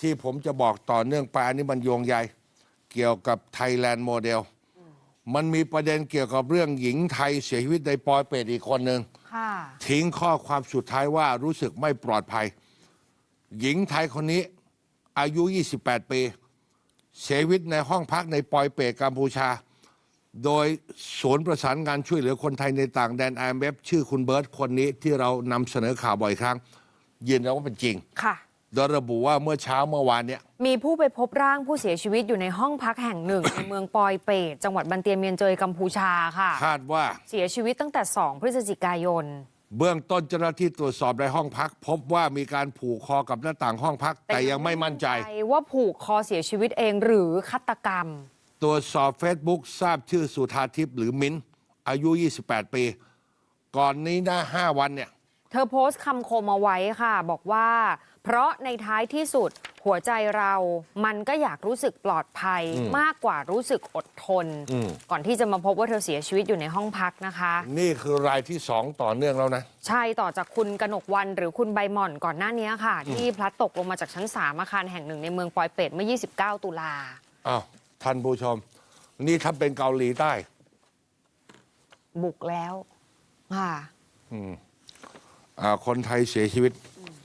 ที่ผมจะบอกต่อเนื่องไปอันนี้มันโยงใยเกี่ยวกับไทยแลนด์โมเดลมันมีประเด็นเกี่ยวกับเรื่องหญิงไทยเสียชีวิตในปอยเป็ดอีกคนหนึ่งค่ะทิ้งข้อความสุดท้ายว่ารู้สึกไม่ปลอดภัย หญิงไทยคนนี้อายุ 28 ปี เสียชีวิตในห้องพักในปอยเปตกัมพูชา โดยศูนย์ประสานงานช่วยเหลือคนไทยในต่างแดน IMF ชื่อคุณเบิร์ตคนนี้ที่เรานำเสนอข่าวบ่อยครั้ง ยืนยันว่าเป็นจริงค่ะ โดยระบุว่าเมื่อเช้าเมื่อวานเนี่ย มีผู้ไปพบร่างผู้เสียชีวิตอยู่ในห้องพักแห่งหนึ่ง ในเมืองปอยเปตจังหวัดบันเตียเมียนเจยกัมพูชาค่ะ คาดว่า เสียชีวิตตั้งแต่ 2 พฤศจิกายน เบื้องต้นเจ้าหน้าที่ตรวจสอบในห้องพัก พบว่ามีการผูกคอกับหน้าต่างห้องพัก แต่ยังไม่มั่นใจ ว่าผูกคอเสียชีวิตเองหรือฆาตกรรม ตรวจสอบ Facebook ทราบชื่อสุธาทิพย์หรือมิ้นอายุ 28 ปี ก่อนนี้นะ5วันเนี่ยเธอโพสต์คำคมเอาไว้ค่ะ บอกว่า เพราะในท้ายที่สุดหัวใจเรามันก็อยากรู้สึกปลอดภัยมากกว่ารู้สึกอดทนอืมก่อนที่จะมาพบว่าเธอเสียชีวิตอยู่ในห้องพักนะคะ นี่คือรายที่สองต่อเนื่องแล้วนะ ใช่ต่อจากคุณกนกวันหรือคุณใบหม่อนก่อนหน้านี้ค่ะ ที่พลัดตกลงมาจากชั้น3อาคารแห่งหนึ่งในเมืองปอยเปตเมื่อ 29 ตุลาอ้าวท่านผู้ชม นี่ถ้าเป็นเกาหลีใต้ บุกแล้วค่ะอ่า คนไทยเสียชีวิต